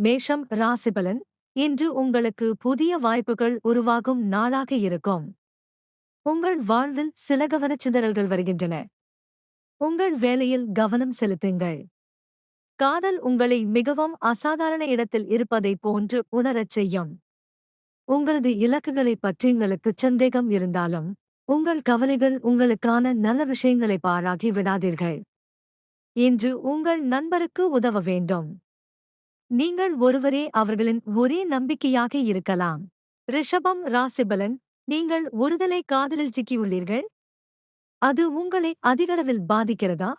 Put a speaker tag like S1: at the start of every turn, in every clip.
S1: மேஷம் ராசிபலன் இன்று உங்களுக்கு புதிய வாய்ப்புகள் உருவாகும் நாளாக இருக்கும். உங்கள் வாழ்வில் சில கவனச்சிதறல்கள் வருகின்றன. உங்கள் வேலையில் கவனம் செலுத்துங்கள். காதல் உங்களை மிகவும் அசாதாரண இடத்தில் இருப்பதைப் போன்று உணரச் செய்யும். உங்களது இலக்குகளைப் பற்றி உங்களுக்கு சந்தேகம் இருந்தாலும் உங்கள் கவலைகள் உங்களுக்கான நல்ல விஷயங்களை பாராகி விடாதீர்கள். இன்று உங்கள் நண்பருக்கு உதவ வேண்டும். நீங்கள் ஒருவரே அவர்களின் ஒரே நம்பிக்கையாக இருக்கலாம். ரிஷபம் ராசிபலன் நீங்கள் ஒருதலை காதலில் சிக்கியுள்ளீர்கள்? அது உங்களை அதிகளவில் பாதிக்கிறதா?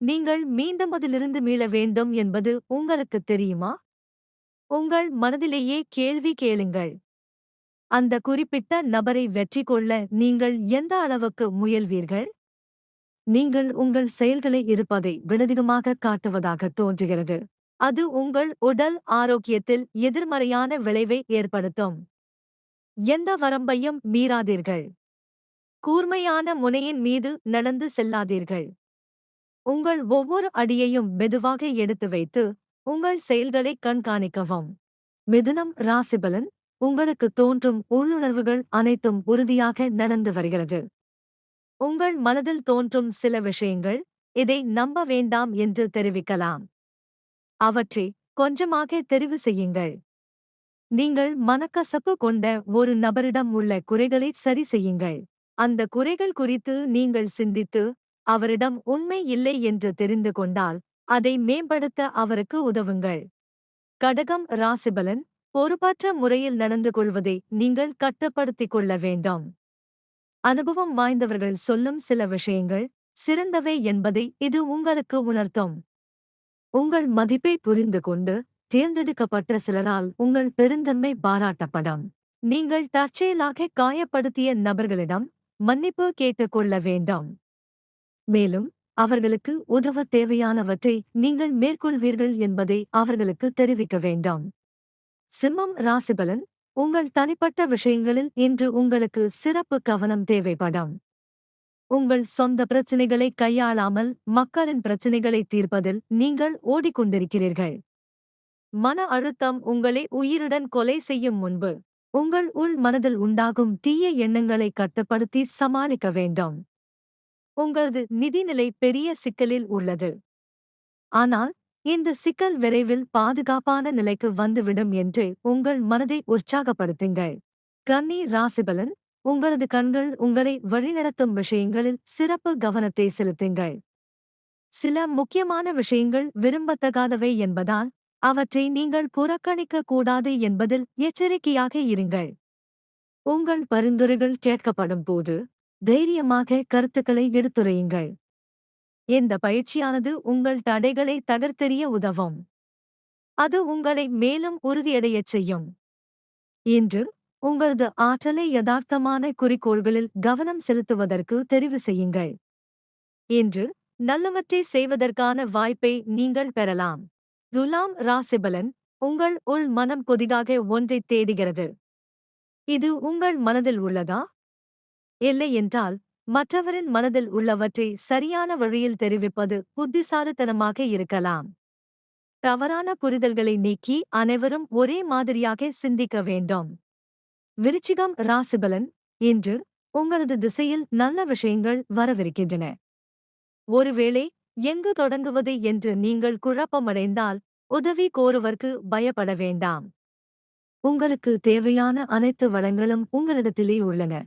S1: நீங்கள் மீண்டும் அதிலிருந்து மீள வேண்டும் என்பது உங்களுக்கு தெரியுமா? உங்கள் மனதிலேயே கேள்வி கேளுங்கள். அந்த குறிப்பிட்ட நபரை வெற்றி கொள்ள நீங்கள் எந்த அளவுக்கு முயல்வீர்கள்? நீங்கள் உங்கள் செயல்களை இருப்பதை விடதிகமாக காட்டுவதாக தோன்றுகிறது. அது உங்கள் உடல் ஆரோக்கியத்தில் எதிர்மறையான விளைவை ஏற்படுத்தும். எந்த வரம்பையும் மீறாதீர்கள். கூர்மையான முனையின் மீது நடந்து செல்லாதீர்கள். உங்கள் ஒவ்வொரு அடியையும் மெதுவாக எடுத்து வைத்து உங்கள் செயல்களை கண்காணிக்கவும். மிதுனம் ராசிபலன் உங்களுக்கு தோன்றும் உள்ளுணர்வுகள் அனைத்தும் உறுதியாக நடந்து வருகிறது. உங்கள் மனதில் தோன்றும் சில விஷயங்கள் இதை நம்ப வேண்டாம் என்று தெரிவிக்கலாம். அவற்றை கொஞ்சமாக தெரிவு செய்யுங்கள். நீங்கள் மனக்கசப்பு கொண்ட ஒரு நபரிடம் உள்ள குறைகளை சரி செய்யுங்கள். அந்த குறைகள் குறித்து நீங்கள் சிந்தித்து அவரிடம் உண்மை இல்லை என்று தெரிந்து கொண்டால் அதை மேம்படுத்த அவருக்கு உதவுங்கள். கடகம் ராசிபலன் பொறுப்பற்ற முறையில் நடந்து கொள்வதை நீங்கள் கட்டுப்படுத்திக் கொள்ள வேண்டும். அனுபவம் வாய்ந்தவர்கள் சொல்லும் சில விஷயங்கள் சிறந்தவை என்பதை இது உங்களுக்கு உணர்த்தும். உங்கள் மதிப்பை புரிந்து கொண்டு தேர்ந்தெடுக்கப்பட்ட சிலரால் உங்கள் பெருந்தன்மை பாராட்டப்படும். நீங்கள் தற்செயலாக காயப்படுத்திய நபர்களிடம் மன்னிப்பு கேட்டுக்கொள்ள வேண்டும். மேலும் அவர்களுக்கு உதவ தேவையானவற்றை நீங்கள் மேற்கொள்வீர்கள் என்பதை அவர்களுக்கு தெரிவிக்க வேண்டாம். சிம்மம் ராசிபலன் உங்கள் தனிப்பட்ட விஷயங்களில் இன்று உங்களுக்கு சிறப்பு கவனம் தேவைப்படும். உங்கள் சொந்த பிரச்சினைகளை கையாளாமல் மக்களின் பிரச்சினைகளை தீர்ப்பதில் நீங்கள் ஓடிக்கொண்டிருக்கிறீர்கள். மன அழுத்தம் உங்களை உயிருடன் கொலை செய்யும் முன்பு உங்கள் உள் மனதில் உண்டாகும் தீய எண்ணங்களை கட்டுப்படுத்தி சமாளிக்க வேண்டும். உங்களது நிதிநிலை பெரிய சிக்கலில் உள்ளது. ஆனால் இந்த சிக்கல் விரைவில் பாதுகாப்பான நிலைக்கு வந்துவிடும் என்று உங்கள் மனதை உற்சாகப்படுத்துங்கள். கன்னி ராசிபலன் உங்களது கண்கள் உங்களை வழிநடத்தும் விஷயங்களில் சிறப்பு கவனத்தை செலுத்துங்கள். சில முக்கியமான விஷயங்கள் விரும்பத்தகாதவை என்பதால் அவற்றை நீங்கள் புறக்கணிக்க கூடாது என்பதில் எச்சரிக்கையாக இருங்கள். உங்கள் பரிந்துரைகள் கேட்கப்படும் போது தைரியமாக கருத்துக்களை எடுத்துரையுங்கள். இந்த பயிற்சியானது உங்கள் தடைகளை தகர்த்தெறிய உதவும். அது உங்களை மேலும் உறுதியடையச் செய்யும். இன்று உங்களது ஆற்றலை யதார்த்தமான குறிக்கோள்களில் கவனம் செலுத்துவதற்கு தெரிவு செய்யுங்கள். இன்று நல்லவற்றை செய்வதற்கான வாய்ப்பை நீங்கள் பெறலாம். துலாம் ராசிபலன் உங்கள் உள் மனம் கொதிதாக ஒன்றைத் தேடுகிறது. இது உங்கள் மனதில் உள்ளதா? இல்லை என்றால் மற்றவரின் மனதில் உள்ளவற்றை சரியான வழியில் தெரிவிப்பது புத்திசாலித்தனமாக இருக்கலாம். தவறான புரிதல்களை நீக்கி அனைவரும் ஒரே மாதிரியாக சிந்திக்க வேண்டும். விருச்சிகம் ராசிபலன் இன்று உங்களது திசையில் நல்ல விஷயங்கள் வரவிருக்கின்றன. ஒருவேளை எங்கு தொடங்குவது என்று நீங்கள் குழப்பமடைந்தால் உதவி கோருவர்க்கு பயப்பட வேண்டாம். உங்களுக்கு தேவையான அனைத்து வளங்களும் உங்களிடத்திலே உள்ளன.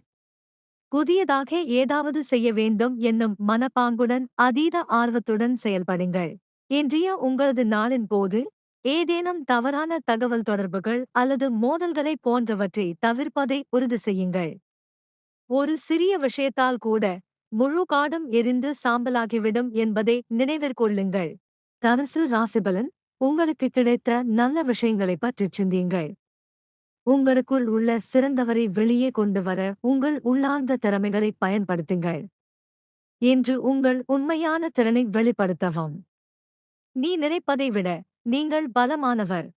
S1: புதியதாக ஏதாவது செய்ய வேண்டும் என்னும் மனப்பாங்குடன் அதீத ஆர்வத்துடன் செயல்படுங்கள். இன்றைய உங்களது நாளின் போது ஏதேனும் தவறான தகவல் தொடர்புகள் அல்லது மோதல்களை போன்றவற்றை தவிர்ப்பதை உறுதி செய்யுங்கள். ஒரு சிறிய விஷயத்தால் கூட முழு காடும் எரிந்து சாம்பலாகிவிடும் என்பதை நினைவிற்கொள்ளுங்கள் தனுசு ராசிபலன் உங்களுக்கு கிடைத்த நல்ல விஷயங்களைப் பற்றிச் சிந்தியுங்கள். உங்களுக்குள் உள்ள சிறந்தவரை வெளியே கொண்டு வர உங்கள் உள்ளார்ந்த திறமைகளை பயன்படுத்துங்கள். இன்று உங்கள் உண்மையான திறனை வெளிப்படுத்தவும். நீ நினைப்பதை விட நீங்கள் பலமானவர்.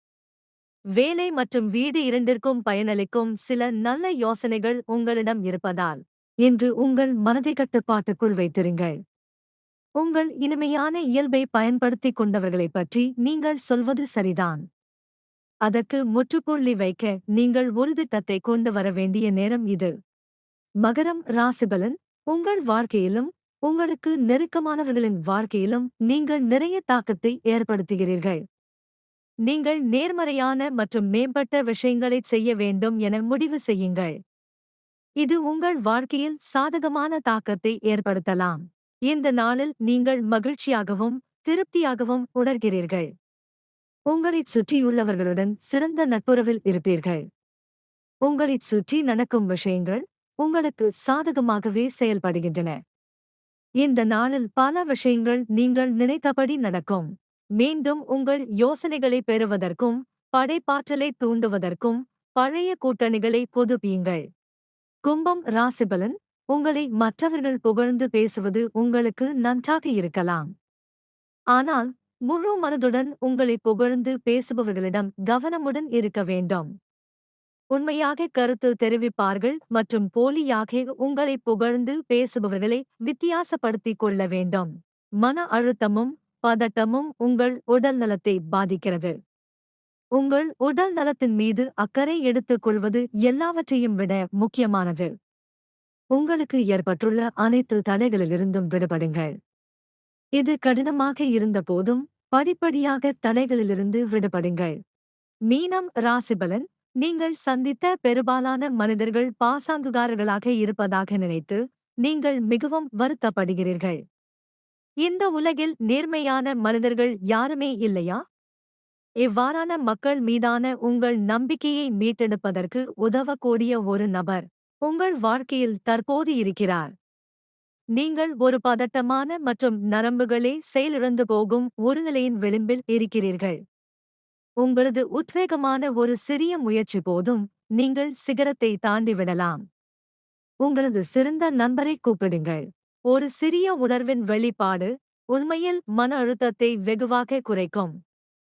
S1: வேலை மற்றும் வீடு இரண்டிற்கும் பயனளிக்கும் சில நல்ல யோசனைகள் உங்களிடம் இருப்பதால் இன்று உங்கள் மனதை கட்டுப்பாட்டுக்குள் வைத்திருங்கள். உங்கள் இனிமையான இயல்பை பயன்படுத்திக் கொண்டவர்களைப் பற்றி நீங்கள் சொல்வது சரிதான். அதற்கு முற்றுப்புள்ளி வைக்க நீங்கள் ஒரு திட்டத்தை கொண்டு வர வேண்டிய நேரம் இது. மகரம் ராசிபலன் உங்கள் வாழ்க்கையிலும் உங்களுக்கு நெருக்கமானவர்களின் வாழ்க்கையிலும் நீங்கள் நிறைய தாக்கத்தை ஏற்படுத்துகிறீர்கள். நீங்கள் நேர்மறையான மற்றும் மேம்பட்ட விஷயங்களைச் செய்ய வேண்டும் என முடிவு செய்யுங்கள். இது உங்கள் வாழ்க்கையில் சாதகமான தாக்கத்தை ஏற்படுத்தலாம். இந்த நாளில் நீங்கள் மகிழ்ச்சியாகவும் திருப்தியாகவும் உணர்கிறீர்கள். உங்களைச் சுற்றியுள்ளவர்களுடன் சிறந்த நட்புறவில் இருப்பீர்கள். உங்களைச் சுற்றி நடக்கும் விஷயங்கள் உங்களுக்கு சாதகமாகவே செயல்படுகின்றன. இந்த நாளில் பல விஷயங்கள் நீங்கள் நினைத்தபடி நடக்கும். மீண்டும் உங்கள் யோசனைகளை பெறுவதற்கும் படைப்பாற்றலை தூண்டுவதற்கும் பழைய கூட்டணிகளை புதுப்பியுங்கள். கும்பம் ராசிபலன் உங்களை மற்றவர்கள் புகழ்ந்து பேசுவது உங்களுக்கு நன்றாக இருக்கலாம். ஆனால் முழு மனதுடன் உங்களை புகழ்ந்து பேசுபவர்களிடம் கவனமுடன் இருக்க வேண்டும். உண்மையாக கருத்து தெரிவிப்பார்கள் மற்றும் போலியாக உங்களை புகழ்ந்து பேசுபவர்களை வித்தியாசப்படுத்திக் கொள்ள வேண்டும். மன அழுத்தமும் பதட்டமும் உங்கள் உடல் நலத்தை பாதிக்கிறது. உங்கள் உடல் நலத்தின் மீது அக்கறை எடுத்துக் கொள்வது எல்லாவற்றையும் விட முக்கியமானது. உங்களுக்கு ஏற்பட்டுள்ள அனைத்து தடைகளிலிருந்தும் விடுபடுங்கள். இது கடினமாக இருந்தபோதும் படிப்படியாக தடைகளிலிருந்து விடுபடுங்கள். மீனம் ராசிபலன் நீங்கள் சந்தித்த பெரும்பாலான மனிதர்கள் பாசாங்குகாரர்களாக இருப்பதாக நினைத்து நீங்கள் மிகவும் வருத்தப்படுகிறீர்கள். இந்த உலகில் நேர்மையான மனிதர்கள் யாருமே இல்லையா? இவ்வாறான மக்கள் மீதான உங்கள் நம்பிக்கையை மீட்டெடுப்பதற்கு உதவக்கூடிய ஒரு நபர் உங்கள் வாழ்க்கையில் தற்போது இருக்கிறார். நீங்கள் ஒரு பதட்டமான மற்றும் நரம்புகளே செயலிழந்து போகும் ஒரு நிலையின் விளிம்பில் இருக்கிறீர்கள். உங்களது உத்வேகமான ஒரு சிறிய முயற்சி போதும் நீங்கள் சிகரத்தை தாண்டிவிடலாம். உங்களது சிறந்த நண்பரை கூப்பிடுங்கள். ஒரு சிறிய உணர்வின் வெளிப்பாடு உண்மையில் மன அழுத்தத்தை வெகுவாக குறைக்கும்.